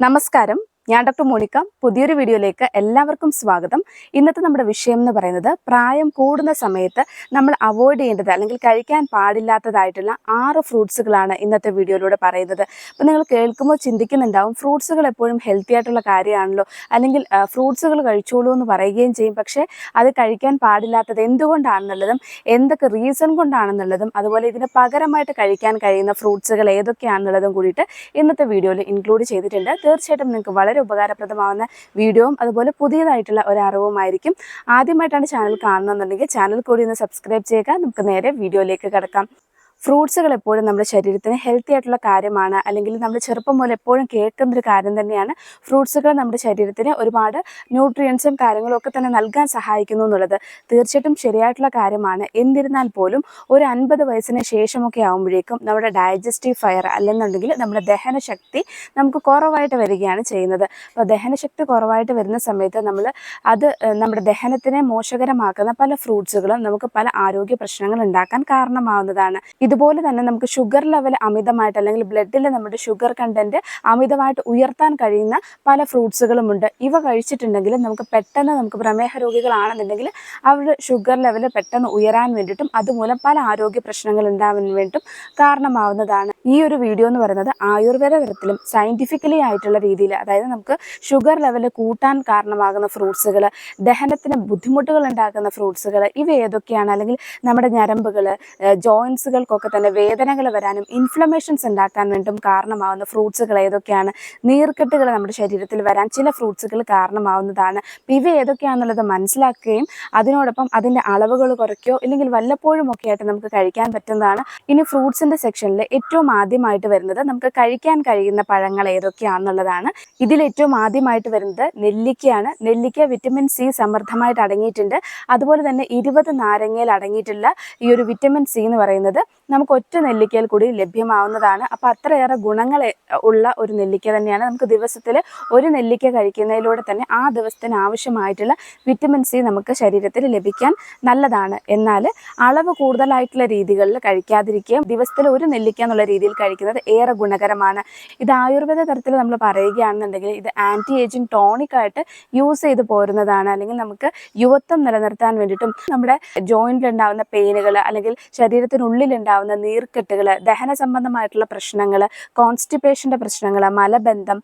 നമസ്കാരം. ഞാൻ doctor Monica. പുതിയൊരു വീഡിയോയിലേക്ക് എല്ലാവർക്കും സ്വാഗതം. ഇന്നത്തെ നമ്മുടെ വിഷയം എന്ന് പറയുന്നത് പ്രായം കൂടുന്ന സമയത്ത് നമ്മൾ അവോയ്ഡ് ചെയ്യേണ്ടത് അല്ലെങ്കിൽ കഴിക്കാൻ പാടില്ലാത്തതായിട്ടുള്ള ആറ് ഫ്രൂട്ട്സുകളാണ് ഇന്നത്തെ വീഡിയോയിലൂടെ പറയുന്നത്. അപ്പോൾ നിങ്ങൾ കേൾക്കുമ്പോൾ ചിന്തിക്കുന്നുണ്ടാവും ഫ്രൂട്ട്സുകൾ എപ്പോഴും ഹെൽത്തി ആയിട്ടുള്ള കാര്യമാണല്ലോ. അല്ലെങ്കിൽ ഫ്രൂട്ട്സുകൾ കഴിച്ചോളൂ എന്ന് പറയുകയും ചെയ്യും. പക്ഷേ അത് കഴിക്കാൻ പാടില്ലാത്തത് എന്തുകൊണ്ടാണെന്നുള്ളതും എന്തൊക്കെ റീസൺ കൊണ്ടാണെന്നുള്ളതും അതുപോലെ ഇതിന് പകരമായിട്ട് കഴിക്കാൻ കഴിയുന്ന ഫ്രൂട്ട്സുകൾ ഏതൊക്കെയാണെന്നുള്ളതും കൂടിയിട്ട് ഇന്നത്തെ വീഡിയോയിൽ ഇൻക്ലൂഡ് ചെയ്തിട്ടുണ്ട്. തീർച്ചയായിട്ടും നിങ്ങൾക്ക് വളരെ ഉപകാരപ്രദമാവുന്ന വീഡിയോയും അതുപോലെ പുതിയതായിട്ടുള്ള ഒരു അറിവുമായിരിക്കും ആദ്യമായിട്ടാണ് ചാനൽ കാണുന്നുണ്ടെങ്കിൽ ചാനൽ കൂടി ഒന്ന് സബ്സ്ക്രൈബ് ചെയ്യുക. നമുക്ക് നേരെ വീഡിയോയിലേക്ക് കിടക്കാം. ഫ്രൂട്ട്സുകൾ എപ്പോഴും നമ്മുടെ ശരീരത്തിന് ഹെൽത്തി ആയിട്ടുള്ള കാര്യമാണ്. അല്ലെങ്കിൽ നമ്മൾ ചെറുപ്പം മുതൽ എപ്പോഴും കേൾക്കുന്ന ഒരു കാര്യം തന്നെയാണ് ഫ്രൂട്ട്സുകൾ നമ്മുടെ ശരീരത്തിന് ഒരുപാട് ന്യൂട്രിയൻസും കാര്യങ്ങളും ഒക്കെ തന്നെ നൽകാൻ സഹായിക്കുന്നു എന്നുള്ളത്. തീർച്ചയായിട്ടും ശരിയായിട്ടുള്ള കാര്യമാണ്. എന്നിരുന്നാൽ പോലും ഒരു അൻപത് വയസ്സിന് ശേഷമൊക്കെ ആകുമ്പോഴേക്കും നമ്മുടെ ഡൈജസ്റ്റീവ് ഫയർ അല്ലെന്നുണ്ടെങ്കിൽ നമ്മുടെ ദഹനശക്തി നമുക്ക് കുറവായിട്ട് വരികയാണ് ചെയ്യുന്നത്. അപ്പോൾ ദഹനശക്തി കുറവായിട്ട് വരുന്ന സമയത്ത് നമ്മൾ അത് നമ്മുടെ ദഹനത്തിനെ മോശകരമാക്കുന്ന പല ഫ്രൂട്ട്സുകളും നമുക്ക് പല ആരോഗ്യ പ്രശ്നങ്ങൾ ഉണ്ടാക്കാൻ കാരണമാവുന്നതാണ്. ഇതുപോലെ തന്നെ നമുക്ക് ഷുഗർ ലെവൽ അമിതമായിട്ട് അല്ലെങ്കിൽ ബ്ലഡിൽ നമ്മുടെ ഷുഗർ കണ്ടന്റ് അമിതമായിട്ട് ഉയർത്താൻ കഴിയുന്ന പല ഫ്രൂട്ട്സുകളുമുണ്ട് ഇവ കഴിച്ചിട്ടുണ്ടെങ്കിൽ നമുക്ക് പെട്ടെന്ന് നമുക്ക് പ്രമേഹ രോഗികളാണെന്നുണ്ടെങ്കിൽ അവരുടെ ഷുഗർ ലെവൽ പെട്ടെന്ന് ഉയരാൻ വേണ്ടിയിട്ടും അതുമൂലം പല ആരോഗ്യ പ്രശ്നങ്ങൾ ഉണ്ടാവാൻ വേണ്ടിയിട്ടും കാരണമാവുന്നതാണ്. ഈ ഒരു വീഡിയോ എന്ന് പറയുന്നത് ആയുർവേദ തരത്തിലും സയന്റിഫിക്കലി ആയിട്ടുള്ള രീതിയിൽ അതായത് നമുക്ക് ഷുഗർ ലെവൽ കൂട്ടാൻ കാരണമാകുന്ന ഫ്രൂട്ട്സുകൾ ദഹനത്തിന് ബുദ്ധിമുട്ടുകൾ ഉണ്ടാക്കുന്ന ഫ്രൂട്ട്സുകൾ ഇവ ഏതൊക്കെയാണ്? അല്ലെങ്കിൽ നമ്മുടെ ഞരമ്പുകൾ ജോയിൻസുകൾക്കൊക്കെ തന്നെ വേദനകൾ വരാനും ഇൻഫ്ലമേഷൻസ് ഉണ്ടാക്കാൻ വേണ്ടും കാരണമാവുന്ന ഫ്രൂട്ട്സുകൾ ഏതൊക്കെയാണ്? നീർക്കെട്ടുകൾ നമ്മുടെ ശരീരത്തിൽ വരാൻ ചില ഫ്രൂട്ട്സുകൾ കാരണമാവുന്നതാണ്. ഇവ ഏതൊക്കെയാണെന്നുള്ളത് മനസ്സിലാക്കുകയും അതിനോടൊപ്പം അതിന്റെ അളവുകൾ കുറയ്ക്കുകയോ ഇല്ലെങ്കിൽ വല്ലപ്പോഴും ഒക്കെ ആയിട്ട് നമുക്ക് കഴിക്കാൻ പറ്റുന്നതാണ്. ഇനി ഫ്രൂട്ട്സിന്റെ സെക്ഷനിൽ ഏറ്റവും ആദ്യമായിട്ട് വരുന്നത് നമുക്ക് കഴിക്കാൻ കഴിയുന്ന പഴങ്ങൾ ഏതൊക്കെയാണെന്നുള്ളതാണ് ഇതിൽ ഏറ്റവും ആദ്യമായിട്ട് വരുന്നത് നെല്ലിക്കയാണ്. നെല്ലിക്ക വിറ്റമിൻ സി സമൃദ്ധമായിട്ട് അടങ്ങിയിട്ടുണ്ട്. അതുപോലെ തന്നെ ഇരുപത് നാരങ്ങയിൽ അടങ്ങിയിട്ടുള്ള ഈ ഒരു വിറ്റമിൻ സി എന്ന് പറയുന്നത് നമുക്ക് ഒറ്റ നെല്ലിക്കയിൽ കൂടി ലഭ്യമാവുന്നതാണ്. അപ്പോൾ അത്രയേറെ ഗുണങ്ങൾ ഉള്ള ഒരു നെല്ലിക്ക തന്നെയാണ്. നമുക്ക് ദിവസത്തിൽ ഒരു നെല്ലിക്ക കഴിക്കുന്നതിലൂടെ തന്നെ ആ ദിവസത്തിന് ആവശ്യമായിട്ടുള്ള വിറ്റമിൻ സി നമുക്ക് ശരീരത്തിൽ ലഭിക്കാൻ നല്ലതാണ്. എന്നാൽ അളവ് കൂടുതലായിട്ടുള്ള രീതികളിൽ കഴിക്കാതിരിക്കുക ദിവസത്തിൽ ഒരു നെല്ലിക്ക എന്നുള്ള രീതിയിൽ കഴിക്കുന്നത് ഏറെ ഗുണകരമാണ്. ഇത് ആയുർവേദ തരത്തിൽ നമ്മൾ പറയുകയാണെന്നുണ്ടെങ്കിൽ ഇത് ആന്റി ഏജിങ് ടോണിക്കായിട്ട് യൂസ് ചെയ്ത് പോരുന്നതാണ്. അല്ലെങ്കിൽ നമുക്ക് യുവത്വം നിലനിർത്താൻ വേണ്ടിയിട്ടും നമ്മുടെ ജോയിന്റിൽ ഉണ്ടാകുന്ന പെയിനുകൾ അല്ലെങ്കിൽ ശരീരത്തിനുള്ളിൽ ഉണ്ടാകുന്ന നീർക്കെട്ടുകൾ ദഹന സംബന്ധമായിട്ടുള്ള പ്രശ്നങ്ങൾ കോൺസ്റ്റിപ്പേഷന്റെ പ്രശ്നങ്ങൾ മലബന്ധം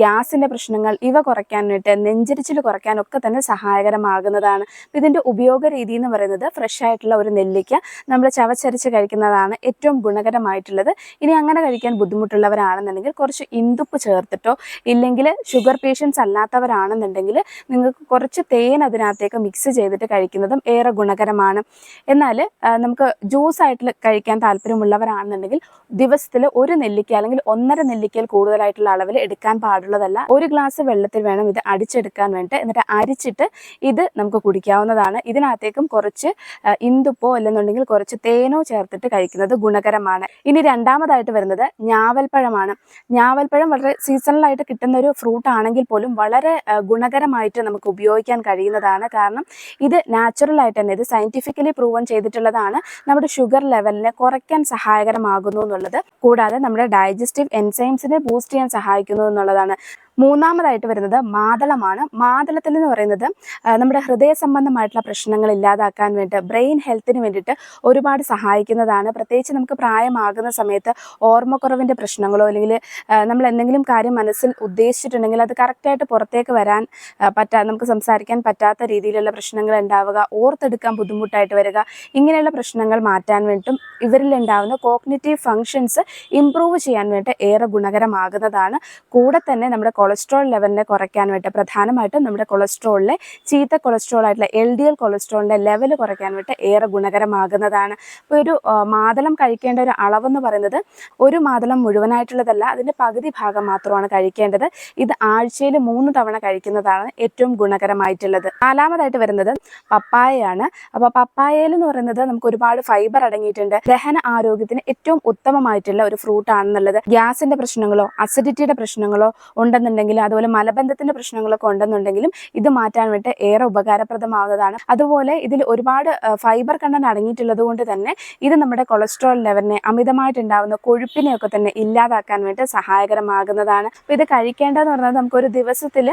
ഗ്യാസിന്റെ പ്രശ്നങ്ങൾ ഇവ കുറയ്ക്കാനായിട്ട് നെഞ്ചരിച്ചിൽ കുറയ്ക്കാനൊക്കെ തന്നെ സഹായകരമാകുന്നതാണ്. ഇതിന്റെ ഉപയോഗ രീതി എന്ന് പറയുന്നത് ഫ്രഷ് ആയിട്ടുള്ള ഒരു നെല്ലിക്ക നമ്മൾ ചവച്ചരച്ച് കഴിക്കുന്നതാണ് ഏറ്റവും ഗുണകരമായിട്ടുള്ളത്. ഇനി അങ്ങനെ കഴിക്കാൻ ബുദ്ധിമുട്ടുള്ളവരാണെന്നുണ്ടെങ്കിൽ കുറച്ച് ഇന്ദുപ്പ് ചേർത്തിട്ടോ ഇല്ലെങ്കിൽ ഷുഗർ പേഷ്യൻസ് അല്ലാത്തവരാണെന്നുണ്ടെങ്കിൽ നിങ്ങൾക്ക് കുറച്ച് തേൻ അതിനകത്തേക്ക് മിക്സ് ചെയ്തിട്ട് കഴിക്കുന്നതും ഏറെ ഗുണകരമാണ്. എന്നാൽ നമുക്ക് ജ്യൂസായിട്ട് കഴിക്കാൻ താല്പര്യമുള്ളവരാണെന്നുണ്ടെങ്കിൽ ദിവസത്തിൽ ഒരു നെല്ലിക്ക അല്ലെങ്കിൽ ഒന്നര നെല്ലിക്കയിൽ കൂടുതലായിട്ടുള്ള അളവിൽ എടുക്കാൻ പാടുള്ളതല്ല. ഒരു ഗ്ലാസ് വെള്ളത്തിൽ വേണം ഇത് അടിച്ചെടുക്കാൻ വേണ്ടിയിട്ട് എന്നിട്ട് അരിച്ചിട്ട് ഇത് നമുക്ക് കുടിക്കാവുന്നതാണ്. ഇതിനകത്തേക്കും കുറച്ച് ഇന്ദുപ്പോ അല്ലെന്നുണ്ടെങ്കിൽ കുറച്ച് തേനോ ചേർത്തിട്ട് കഴിക്കുന്നത് ഗുണകരമാണ്. ഇനി രണ്ടാമതായിട്ട് വരുന്നത് ഞാവൽപ്പഴമാണ്. ഞാവൽപ്പഴം വളരെ സീസണലായിട്ട് കിട്ടുന്ന ഒരു ഫ്രൂട്ട് ആണെങ്കിൽ പോലും വളരെ ഗുണകരമായിട്ട് നമുക്ക് ഉപയോഗിക്കാൻ കഴിയുന്നതാണ്. കാരണം ഇത് നാച്ചുറൽ ആയിട്ട് തന്നെ ഇത് സയന്റിഫിക്കലി പ്രൂവൺ ചെയ്തിട്ടുള്ളതാണ്. നമ്മുടെ ഷുഗർ ലെവലിനെ കുറയ്ക്കാൻ സഹായകരമാകുന്നു എന്നുള്ളത്. കൂടാതെ നമ്മുടെ ഡൈജസ്റ്റീവ് എൻസൈംസിനെ ബൂസ്റ്റ് ചെയ്യാൻ സഹായിക്കുന്നു എന്നുള്ളതാണ്. മൂന്നാമതായിട്ട് വരുന്നത് മാതളമാണ്. മാതളത്തിൽ എന്ന് പറയുന്നത് നമ്മുടെ ഹൃദയ സംബന്ധമായിട്ടുള്ള പ്രശ്നങ്ങൾ ഇല്ലാതാക്കാൻ വേണ്ടി ബ്രെയിൻ ഹെൽത്തിന് വേണ്ടിയിട്ട് ഒരുപാട് സഹായിക്കുന്നതാണ്. പ്രത്യേകിച്ച് നമുക്ക് പ്രായമാകുന്ന സമയത്ത് ഓർമ്മക്കുറവിന്റെ പ്രശ്നങ്ങളോ അല്ലെങ്കിൽ നമ്മൾ എന്തെങ്കിലും കാര്യം മനസ്സിൽ ഉദ്ദേശിച്ചിട്ടുണ്ടെങ്കിൽ അത് കറക്റ്റായിട്ട് പുറത്തേക്ക് വരാൻ പറ്റാ നമുക്ക് സംസാരിക്കാൻ പറ്റാത്ത രീതിയിലുള്ള പ്രശ്നങ്ങൾ ഉണ്ടാവുക ഓർത്തെടുക്കാൻ ബുദ്ധിമുട്ടായിട്ട് വരിക ഇങ്ങനെയുള്ള പ്രശ്നങ്ങൾ മാറ്റാൻ വേണ്ടിയിട്ടും ഇവരിൽ ഉണ്ടാവുന്ന കോഗ്നിറ്റീവ് ഫങ്ഷൻസ് ഇമ്പ്രൂവ് ചെയ്യാൻ വേണ്ടി ഏറെ ഗുണകരമാകുന്നതാണ്. കൂടെ തന്നെ നമ്മുടെ കൊളസ്ട്രോൾ ലെവലിനെ കുറയ്ക്കാൻ വേണ്ടി പ്രധാനമായിട്ടും നമ്മുടെ കൊളസ്ട്രോളിലെ ചീത്ത കൊളസ്ട്രോൾ ആയിട്ടുള്ള എൽ ഡി എൽ കൊളസ്ട്രോളിന്റെ ലെവൽ കുറയ്ക്കാനായിട്ട് ഏറെ ഗുണകരമാകുന്നതാണ്. ഇപ്പോൾ ഒരു മാതളം കഴിക്കേണ്ട ഒരു അളവെന്ന് പറയുന്നത് ഒരു മാതളം മുഴുവനായിട്ടുള്ളതല്ല അതിന്റെ പകുതി ഭാഗം മാത്രമാണ് കഴിക്കേണ്ടത്. ഇത് ആഴ്ചയിൽ മൂന്ന് തവണ കഴിക്കുന്നതാണ് ഏറ്റവും ഗുണകരമായിട്ടുള്ളത്. നാലാമതായിട്ട് വരുന്നത് പപ്പായയാണ്. അപ്പോൾ പപ്പായയിൽ എന്ന് പറയുന്നത് നമുക്ക് ഒരുപാട് ഫൈബർ അടങ്ങിയിട്ടുണ്ട്. ദഹന ആരോഗ്യത്തിന് ഏറ്റവും ഉത്തമമായിട്ടുള്ള ഒരു ഫ്രൂട്ട് ആണെന്നുള്ളത്. ഗ്യാസിന്റെ പ്രശ്നങ്ങളോ അസിഡിറ്റിയുടെ പ്രശ്നങ്ങളോ ഉണ്ടെന്നുണ്ടെങ്കിൽ ഉണ്ടെന്നുണ്ടെങ്കിൽ അതുപോലെ മലബന്ധത്തിന്റെ പ്രശ്നങ്ങളൊക്കെ ഉണ്ടെന്നുണ്ടെങ്കിലും ഇത് മാറ്റാൻ വേണ്ടി ഏറെ ഉപകാരപ്രദമാവുന്നതാണ്. അതുപോലെ ഇതിൽ ഒരുപാട് ഫൈബർ കണ്ടന്റ് അടങ്ങിയിട്ടുള്ളത് കൊണ്ട് തന്നെ ഇത് നമ്മുടെ കൊളസ്ട്രോൾ ലെവലിനെ അമിതമായിട്ടുണ്ടാവുന്ന കൊഴുപ്പിനെയൊക്കെ തന്നെ ഇല്ലാതാക്കാൻ വേണ്ടി സഹായകരമാകുന്നതാണ്. അപ്പോൾ ഇത് കഴിക്കേണ്ടതെന്ന് പറഞ്ഞാൽ നമുക്കൊരു ദിവസത്തിൽ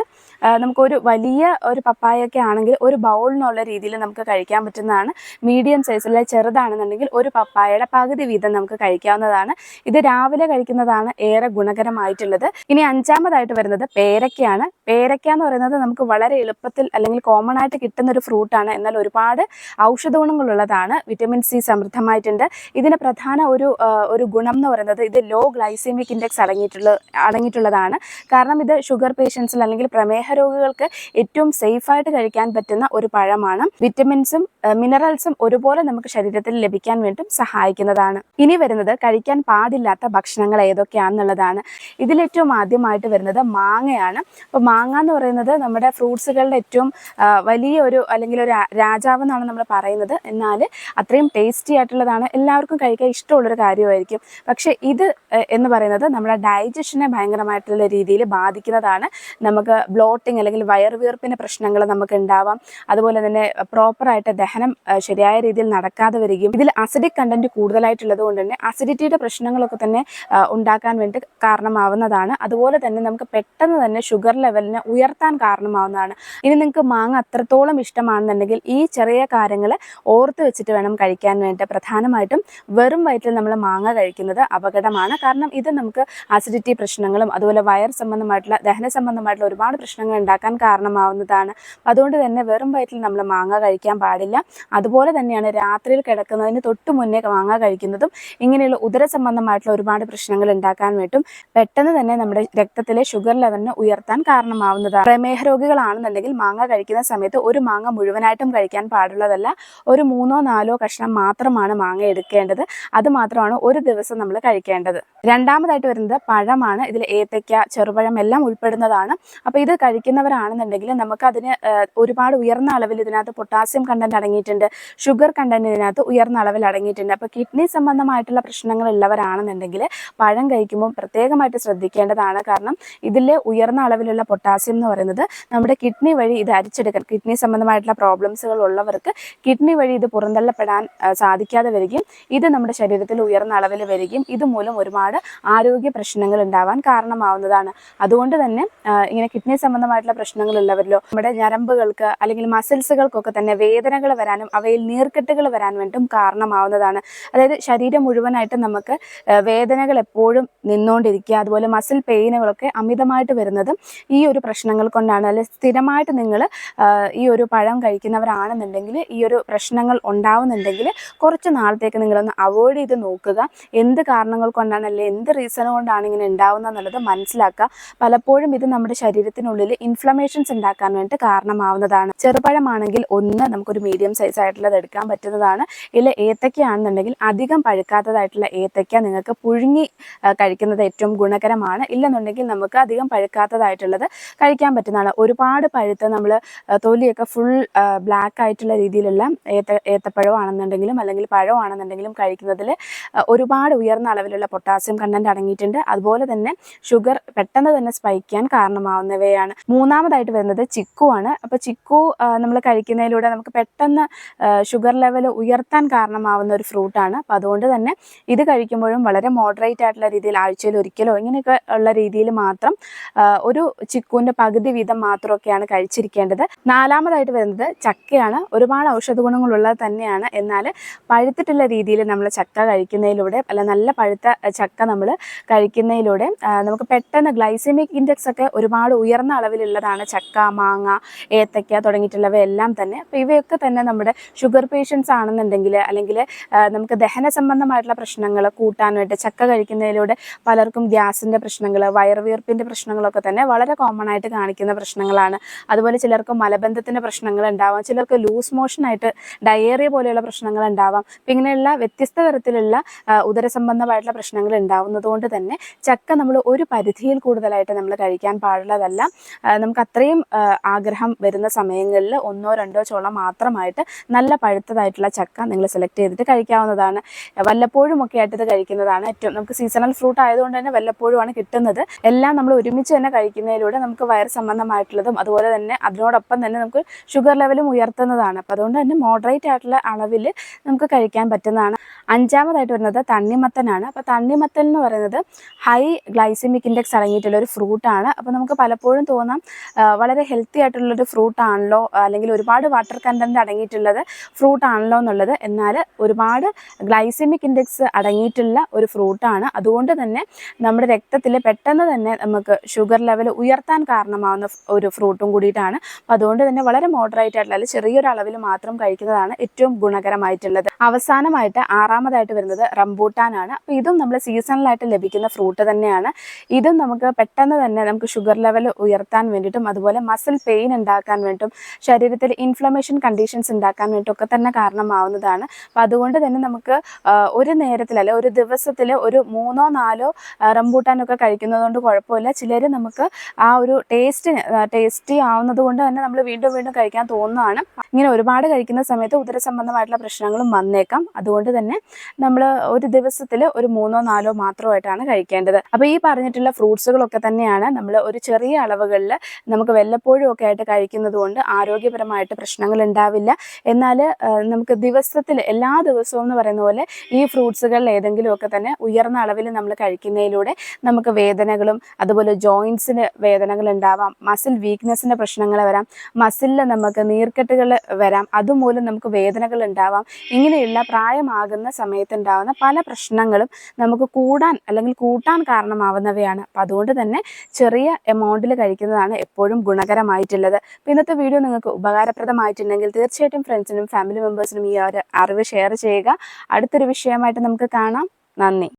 നമുക്കൊരു വലിയ ഒരു പപ്പായൊക്കെ ആണെങ്കിൽ ഒരു ബൗൾ എന്നുള്ള രീതിയിൽ നമുക്ക് കഴിക്കാൻ പറ്റുന്നതാണ്. മീഡിയം സൈസിലെ ചെറുതാണെന്നുണ്ടെങ്കിൽ ഒരു പപ്പായയുടെ പകുതി വീതം നമുക്ക് കഴിക്കാവുന്നതാണ്. ഇത് രാവിലെ കഴിക്കുന്നതാണ് ഏറെ ഗുണകരമായിട്ടുള്ളത്. ഇനി അഞ്ചാമതായിട്ട് വരുന്നത് പേരയ്ക്കയാണ് പേരക്ക എന്ന് പറയുന്നത് നമുക്ക് വളരെ എളുപ്പത്തിൽ അല്ലെങ്കിൽ കോമൺ ആയിട്ട് കിട്ടുന്ന ഒരു ഫ്രൂട്ടാണ് എന്നാൽ ഒരുപാട് ഔഷധ ഗുണങ്ങളുള്ളതാണ് വിറ്റമിൻ സി സമൃദ്ധമായിട്ടുണ്ട്. ഇതിന് പ്രധാന ഒരു ഒരു ഗുണം എന്ന് പറയുന്നത് ഇത് ലോ ഗ്ലൈസീമിക് ഇൻഡെക്സ് അടങ്ങിയിട്ടുള്ള അടങ്ങിയിട്ടുള്ളതാണ്. കാരണം ഇത് ഷുഗർ പേഷ്യൻസിൽ അല്ലെങ്കിൽ പ്രമേഹ രോഗികൾക്ക് ഏറ്റവും സേഫായിട്ട് കഴിക്കാൻ പറ്റുന്ന ഒരു പഴമാണ്. വിറ്റമിൻസും മിനറൽസും ഒരുപോലെ നമുക്ക് ശരീരത്തിൽ ലഭിക്കാൻ വേണ്ടിയും സഹായിക്കുന്നതാണ്. ഇനി വരുന്നത് കഴിക്കാൻ പാടില്ലാത്ത ഭക്ഷണങ്ങൾ ഏതൊക്കെയാണെന്നുള്ളതാണ്. ഇതിലേറ്റവും ആദ്യമായിട്ട് വരുന്നത് മാങ്ങയാണ്. അപ്പോൾ മാങ്ങ എന്ന് പറയുന്നത് നമ്മുടെ ഫ്രൂട്ട്സുകളുടെ ഏറ്റവും വലിയ ഒരു അല്ലെങ്കിൽ ഒരു രാജാവ് എന്നാണ് നമ്മൾ പറയുന്നത്. എന്നാൽ അത്രയും ടേസ്റ്റി ആയിട്ടുള്ളതാണ്. എല്ലാവർക്കും കഴിക്കാൻ ഇഷ്ടമുള്ളൊരു കാര്യമായിരിക്കും. പക്ഷേ ഇത് എന്ന് പറയുന്നത് നമ്മുടെ ഡൈജഷനെ ഭയങ്കരമായിട്ടുള്ള രീതിയിൽ ബാധിക്കുന്നതാണ്. നമുക്ക് ബ്ലോട്ടിങ് അല്ലെങ്കിൽ വയറുവീർപ്പിന്റെ പ്രശ്നങ്ങൾ നമുക്ക് ഉണ്ടാവാം. അതുപോലെ തന്നെ പ്രോപ്പറായിട്ട് ദഹനം ശരിയായ രീതിയിൽ നടക്കാതെ വരികയും ഇതിൽ അസിഡിക് കണ്ടന്റ് കൂടുതലായിട്ടുള്ളത് കൊണ്ട് തന്നെ അസിഡിറ്റിയുടെ പ്രശ്നങ്ങളൊക്കെ തന്നെ ഉണ്ടാക്കാൻ വേണ്ടി കാരണമാവുന്നതാണ്. അതുപോലെ തന്നെ നമുക്ക് പെട്ടെന്ന് തന്നെ ഷുഗർ ലെവലിനെ ഉയർത്താൻ കാരണമാവുന്നതാണ്. ഇനി നിങ്ങൾക്ക് മാങ്ങ അത്രത്തോളം ഇഷ്ടമാണെന്നുണ്ടെങ്കിൽ ഈ ചെറിയ കാര്യങ്ങൾ ഓർത്ത് വെച്ചിട്ട് വേണം കഴിക്കാൻ വേണ്ടി. പ്രധാനമായിട്ടും വെറും വയറ്റിൽ നമ്മൾ മാങ്ങ കഴിക്കുന്നത് അപകടമാണ്. കാരണം ഇത് നമുക്ക് ആസിഡിറ്റി പ്രശ്നങ്ങളും അതുപോലെ വയർ സംബന്ധമായിട്ടുള്ള ദഹന സംബന്ധമായിട്ടുള്ള ഒരുപാട് പ്രശ്നങ്ങൾ ഉണ്ടാക്കാൻ കാരണമാവുന്നതാണ്. അതുകൊണ്ട് തന്നെ വെറും വയറ്റിൽ നമ്മൾ മാങ്ങ കഴിക്കാൻ പാടില്ല. അതുപോലെ തന്നെയാണ് രാത്രിയിൽ കിടക്കുന്നതിന് തൊട്ട് മുന്നേ മാങ്ങ കഴിക്കുന്നതും ഇങ്ങനെയുള്ള ഉദര സംബന്ധമായിട്ടുള്ള ഒരുപാട് പ്രശ്നങ്ങൾ ഉണ്ടാക്കാൻ വേണ്ടും പെട്ടെന്ന് തന്നെ നമ്മുടെ രക്തത്തിലെ ഷുഗർ ലെവലിനെ ഉയർത്താൻ കാരണമാവുന്നതാണ്. പ്രമേഹ രോഗികളാണെന്നുണ്ടെങ്കിൽ മാങ്ങ കഴിക്കുന്ന സമയത്ത് ഒരു മാങ്ങ മുഴുവനായിട്ടും കഴിക്കാൻ പാടുള്ളതല്ല. ഒരു മൂന്നോ നാലോ കഷ്ണം മാത്രമാണ് മാങ്ങ എടുക്കേണ്ടത്. അത് മാത്രമാണ് ഒരു ദിവസം നമ്മൾ കഴിക്കേണ്ടത്. രണ്ടാമതായിട്ട് വരുന്നത് പഴമാണ്. ഇതിൽ ഏത്തയ്ക്ക ചെറുപഴം എല്ലാം ഉൾപ്പെടുന്നതാണ്. അപ്പോൾ ഇത് കഴിക്കുന്നവരാണെന്നുണ്ടെങ്കിൽ നമുക്ക് അതിന് ഒരുപാട് ഉയർന്ന അളവിൽ ഇതിനകത്ത് പൊട്ടാസ്യം കണ്ടന്റ് അടങ്ങിയിട്ടുണ്ട്. ഷുഗർ കണ്ടന്റ് ഇതിനകത്ത് ഉയർന്ന അളവിൽ അടങ്ങിയിട്ടുണ്ട്. അപ്പോൾ കിഡ്നി സംബന്ധമായിട്ടുള്ള പ്രശ്നങ്ങൾ ഉള്ളവരാണെന്നുണ്ടെങ്കിൽ പഴം കഴിക്കുമ്പോൾ പ്രത്യേകമായിട്ട് ശ്രദ്ധിക്കേണ്ടതാണ്. കാരണം ഉയർന്ന അളവിലുള്ള പൊട്ടാസ്യം എന്ന് പറയുന്നത് നമ്മുടെ കിഡ്നി വഴി ഇത് അരിച്ചെടുക്കാൻ കിഡ്നി സംബന്ധമായിട്ടുള്ള പ്രോബ്ലംസുകൾ ഉള്ളവർക്ക് കിഡ്നി വഴി ഇത് പുറന്തള്ളപ്പെടാൻ സാധിക്കാതെ വരികയും ഇത് നമ്മുടെ ശരീരത്തിൽ ഉയർന്ന അളവിൽ വരികയും ഇതുമൂലം ഒരുപാട് ആരോഗ്യ പ്രശ്നങ്ങൾ ഉണ്ടാവാൻ കാരണമാവുന്നതാണ്. അതുകൊണ്ട് തന്നെ ഇങ്ങനെ കിഡ്നി സംബന്ധമായിട്ടുള്ള പ്രശ്നങ്ങൾ ഉള്ളവരിലോ നമ്മുടെ ഞരമ്പുകൾക്ക് അല്ലെങ്കിൽ മസിൽസുകൾക്കൊക്കെ തന്നെ വേദനകൾ വരാനും അവയിൽ നീർക്കെട്ടുകൾ വരാൻ വേണ്ടും കാരണമാവുന്നതാണ്. അതായത് ശരീരം മുഴുവനായിട്ട് നമുക്ക് വേദനകൾ എപ്പോഴും നിന്നുകൊണ്ടിരിക്കുക അതുപോലെ മസിൽ പെയിനുകളൊക്കെ അമിതമായിട്ട് വരുന്നത് ഈ ഒരു പ്രശ്നങ്ങൾ കൊണ്ടാണ്. അല്ലെങ്കിൽ സ്ഥിരമായിട്ട് നിങ്ങൾ ഈ ഒരു പഴം കഴിക്കുന്നവരാണെന്നുണ്ടെങ്കിൽ ഈ ഒരു പ്രശ്നങ്ങൾ ഉണ്ടാവുന്നുണ്ടെങ്കിൽ കുറച്ച് നാളത്തേക്ക് നിങ്ങളൊന്ന് അവോയ്ഡ് ചെയ്ത് നോക്കുക. എന്ത് കാരണങ്ങൾ കൊണ്ടാണ് അല്ലെങ്കിൽ എന്ത് റീസൺ കൊണ്ടാണ് ഇങ്ങനെ ഉണ്ടാവുന്നത് എന്നുള്ളത് മനസ്സിലാക്കുക. പലപ്പോഴും ഇത് നമ്മുടെ ശരീരത്തിനുള്ളിൽ ഇൻഫ്ലമേഷൻസ് ഉണ്ടാക്കാൻ വേണ്ടി കാരണമാവുന്നതാണ്. ചെറുപഴമാണെങ്കിൽ ഒന്ന് നമുക്കൊരു മീഡിയം സൈസ് ആയിട്ടുള്ളത് എടുക്കാൻ പറ്റുന്നതാണ്. ഇല്ല ഏത്തക്കയാണെന്നുണ്ടെങ്കിൽ അധികം പഴുക്കാത്തതായിട്ടുള്ള ഏത്തക്ക നിങ്ങൾക്ക് പുഴുങ്ങി കഴിക്കുന്നത് ഏറ്റവും ഗുണകരമാണ്. ഇല്ലെന്നുണ്ടെങ്കിൽ നമുക്ക് അധികം പഴുക്കാത്തതായിട്ടുള്ളത് കഴിക്കാൻ പറ്റുന്നതാണ്. ഒരുപാട് പഴുത്ത് നമ്മൾ തൊലിയൊക്കെ ഫുൾ ബ്ലാക്ക് ആയിട്ടുള്ള രീതിയിലുള്ള ഏത്ത ഏത്തപ്പഴമാണെന്നുണ്ടെങ്കിലും അല്ലെങ്കിൽ പഴമാണെന്നുണ്ടെങ്കിലും കഴിക്കുന്നതിൽ ഒരുപാട് ഉയർന്ന അളവിലുള്ള പൊട്ടാസ്യം കണ്ടന്റ് അടങ്ങിയിട്ടുണ്ട്. അതുപോലെ തന്നെ ഷുഗർ പെട്ടെന്ന് തന്നെ സ്പൈക്ക് ചെയ്യാൻ കാരണമാവുന്നവയാണ്. മൂന്നാമതായിട്ട് വരുന്നത് ചിക്കു ആണ് അപ്പോൾ ചിക്കു നമ്മൾ കഴിക്കുന്നതിലൂടെ നമുക്ക് പെട്ടെന്ന് ഷുഗർ ലെവൽ ഉയർത്താൻ കാരണമാവുന്ന ഒരു ഫ്രൂട്ടാണ് അപ്പോൾ അതുകൊണ്ട് തന്നെ ഇത് കഴിക്കുമ്പോഴും വളരെ മോഡറേറ്റ് ആയിട്ടുള്ള രീതിയിൽ ആഴ്ചയിൽ ഒരിക്കലോ ഇങ്ങനെയൊക്കെ ഉള്ള രീതിയിൽ മാത്രം ഒരു ചിക്കുവിന്റെ പകുതി വീതം മാത്രമൊക്കെയാണ് കഴിച്ചിരിക്കേണ്ടത്. നാലാമതായിട്ട് വരുന്നത് ചക്കയാണ്. ഒരുപാട് ഔഷധ ഗുണങ്ങളുള്ളത് തന്നെയാണ്. എന്നാൽ പഴുത്തിട്ടുള്ള രീതിയിൽ നമ്മൾ ചക്ക കഴിക്കുന്നതിലൂടെ അല്ല നല്ല പഴുത്ത ചക്ക നമ്മൾ കഴിക്കുന്നതിലൂടെ നമുക്ക് പെട്ടെന്ന് ഗ്ലൈസമിക് ഇൻഡെക്സ് ഒക്കെ ഒരുപാട് ഉയർന്ന അളവിലുള്ളതാണ് ചക്ക മാങ്ങ ഏത്തക്ക തുടങ്ങിയിട്ടുള്ളവയെല്ലാം തന്നെ. അപ്പോൾ ഇവയൊക്കെ തന്നെ നമ്മുടെ ഷുഗർ പേഷ്യൻസ് ആണെന്നുണ്ടെങ്കിൽ അല്ലെങ്കിൽ നമുക്ക് ദഹന സംബന്ധമായിട്ടുള്ള പ്രശ്നങ്ങൾ കൂട്ടാനായിട്ട് ചക്ക കഴിക്കുന്നതിലൂടെ പലർക്കും ഗ്യാസിന്റെ പ്രശ്നങ്ങൾ വയറുവീർപ്പിന്റെ പ്രശ്നങ്ങളൊക്കെ തന്നെ വളരെ കോമൺ ആയിട്ട് കാണിക്കുന്ന പ്രശ്നങ്ങളാണ്. അതുപോലെ ചിലർക്ക് മലബന്ധത്തിന്റെ പ്രശ്നങ്ങൾ ഉണ്ടാവാം ചിലർക്ക് ലൂസ് മോഷനായിട്ട് ഡയേറിയ പോലെയുള്ള പ്രശ്നങ്ങൾ ഉണ്ടാവാം അപ്പം ഇങ്ങനെയുള്ള വ്യത്യസ്ത തരത്തിലുള്ള ഉദരസംബന്ധമായിട്ടുള്ള ഉദര സംബന്ധമായിട്ടുള്ള പ്രശ്നങ്ങൾ ഉണ്ടാവുന്നത് കൊണ്ട് തന്നെ ചക്ക നമ്മൾ ഒരു പരിധിയിൽ കൂടുതലായിട്ട് നമ്മൾ കഴിക്കാൻ പാടുള്ളതല്ല. നമുക്ക് അത്രയും ആഗ്രഹം വരുന്ന സമയങ്ങളിൽ ഒന്നോ രണ്ടോ ചോളം മാത്രമായിട്ട് നല്ല പഴുത്തതായിട്ടുള്ള ചക്ക നിങ്ങൾ സെലക്ട് ചെയ്തിട്ട് കഴിക്കാവുന്നതാണ്. വല്ലപ്പോഴും ഒക്കെ ആയിട്ട് ഇത് കഴിക്കുന്നതാണ്. ഏറ്റവും നമുക്ക് സീസണൽ ഫ്രൂട്ട് ആയതുകൊണ്ട് തന്നെ വല്ലപ്പോഴും ആണ് കിട്ടുന്നത്. എല്ലാം നമ്മൾ ഒരുമിച്ച് തന്നെ കഴിക്കുന്നതിലൂടെ നമുക്ക് വയർ സംബന്ധമായിട്ടുള്ളതും അതുപോലെ തന്നെ അതിനോടൊപ്പം തന്നെ നമുക്ക് ഷുഗർ ലെവലും ഉയർത്തുന്നതാണ്. അപ്പോൾ അതുകൊണ്ട് തന്നെ മോഡറേറ്റ് ആയിട്ടുള്ള അളവിൽ നമുക്ക് കഴിക്കാൻ പറ്റുന്നതാണ്. അഞ്ചാമതായിട്ട് വരുന്നത് തണ്ണിമത്തനാണ്. അപ്പോൾ തണ്ണിമത്തൻ എന്ന് പറയുന്നത് ഹൈ ഗ്ലൈസിമിക് ഇൻഡെക്സ് അടങ്ങിയിട്ടുള്ള ഒരു ഫ്രൂട്ടാണ് അപ്പോൾ നമുക്ക് പലപ്പോഴും തോന്നാം വളരെ ഹെൽത്തി ആയിട്ടുള്ളൊരു ഫ്രൂട്ടാണല്ലോ അല്ലെങ്കിൽ ഒരുപാട് വാട്ടർ കണ്ടന്റ് അടങ്ങിയിട്ടുള്ളത് ഫ്രൂട്ടാണല്ലോ എന്നുള്ളത്. എന്നാൽ ഒരുപാട് ഗ്ലൈസിമിക് ഇൻഡെക്സ് അടങ്ങിയിട്ടുള്ള ഒരു ഫ്രൂട്ടാണ് അതുകൊണ്ട് തന്നെ നമ്മുടെ രക്തത്തിൽ പെട്ടെന്ന് തന്നെ നമുക്ക് ഷുഗർ ലെവൽ ഉയർത്താൻ കാരണമാവുന്ന ഒരു ഫ്രൂട്ടും കൂടിയിട്ടാണ്. അപ്പോൾ അതുകൊണ്ട് തന്നെ വളരെ മോഡറേറ്റ് ആയിട്ടുള്ള അല്ലെങ്കിൽ ചെറിയൊരു അളവിൽ മാത്രം കഴിക്കുന്നതാണ് ഏറ്റവും ഗുണകരമായിട്ടുള്ളത്. അവസാനമായിട്ട് ആറാമതായിട്ട് വരുന്നത് റംബൂട്ടാനാണ്. അപ്പോൾ ഇതും നമ്മൾ സീസണലായിട്ട് ലഭിക്കുന്ന ഫ്രൂട്ട് തന്നെയാണ്. ഇതും നമുക്ക് പെട്ടെന്ന് തന്നെ നമുക്ക് ഷുഗർ ലെവൽ ഉയർത്താൻ വേണ്ടിയിട്ടും അതുപോലെ മസിൽ പെയിൻ ഉണ്ടാക്കാൻ വേണ്ടിയിട്ടും ശരീരത്തിൽ ഇൻഫ്ലമേഷൻ കണ്ടീഷൻസ് ഉണ്ടാക്കാൻ വേണ്ടിയിട്ടും ഒക്കെ തന്നെ കാരണമാവുന്നതാണ്. അപ്പോൾ അതുകൊണ്ട് തന്നെ നമുക്ക് ഒരു നേരത്തിൽ അല്ലെ ഒരു ദിവസത്തിൽ ഒരു മൂന്നോ നാലോ റംബൂട്ടാനൊക്കെ കഴിക്കുന്നത് കൊണ്ട് കുഴപ്പമില്ല. ചിലർ നമുക്ക് ആ ഒരു ടേസ്റ്റ് ടേസ്റ്റി ആവുന്നത് കൊണ്ട് തന്നെ നമ്മൾ വീണ്ടും വീണ്ടും കഴിക്കാൻ തോന്നുന്നതാണ്. ഇങ്ങനെ ഒരുപാട് കഴിക്കുന്ന സമയത്ത് ഉദര സംബന്ധമായിട്ടുള്ള പ്രശ്നങ്ങളും വന്നേക്കാം. അതുകൊണ്ട് തന്നെ നമ്മൾ ഒരു ദിവസത്തിൽ ഒരു മൂന്നോ നാലോ മാത്രമായിട്ടാണ് കഴിക്കേണ്ടത്. അപ്പോൾ ഈ പറഞ്ഞിട്ടുള്ള ഫ്രൂട്ട്സുകളൊക്കെ തന്നെയാണ് നമ്മൾ ഒരു ചെറിയ അളവുകളിൽ നമുക്ക് വല്ലപ്പോഴും ഒക്കെ ആയിട്ട് കഴിക്കുന്നത് കൊണ്ട് ആരോഗ്യപരമായിട്ട് പ്രശ്നങ്ങൾ ഉണ്ടാവില്ല. എന്നാൽ നമുക്ക് ദിവസത്തിൽ എല്ലാ ദിവസവും എന്ന് പറയുന്ന പോലെ ഈ ഫ്രൂട്ട്സുകളിൽ ഏതെങ്കിലുമൊക്കെ തന്നെ ഉയർന്ന അളവിൽ നമ്മൾ കഴിക്കുന്നതിലൂടെ നമുക്ക് വേദനകളും അതുപോലെ ജോയിൻസിന് വേദനകൾ ഉണ്ടാവാം മസിൽ വീക്ക്നെസ്സിന്റെ പ്രശ്നങ്ങൾ വരാം മസിലിൽ നമുക്ക് നീർക്കെട്ടുകൾ വരാം അതുമൂലം നമുക്ക് വേദനകൾ ഉണ്ടാവാം ഇങ്ങനെയുള്ള പ്രായമാകുന്ന സമയത്ത് ഉണ്ടാകുന്ന പല പ്രശ്നങ്ങളും നമുക്ക് കൂടാൻ അല്ലെങ്കിൽ കൂട്ടാൻ കാരണമാവുന്നവയാണ്. അപ്പം അതുകൊണ്ട് തന്നെ ചെറിയ എമൗണ്ടിൽ കഴിക്കുന്നതാണ് എപ്പോഴും ഗുണകരമായിട്ടുള്ളത്. അപ്പോൾ ഇന്നത്തെ വീഡിയോ നിങ്ങൾക്ക് ഉപകാരപ്രദമായിട്ടുണ്ടെങ്കിൽ തീർച്ചയായിട്ടും ഫ്രണ്ട്സിനും ഫാമിലി മെമ്പേഴ്സിനും ഈ ഒരു അറിവ് ഷെയർ ചെയ്യുക. അടുത്തൊരു വിഷയമായിട്ട് നമുക്ക് കാണാം. നന്ദി.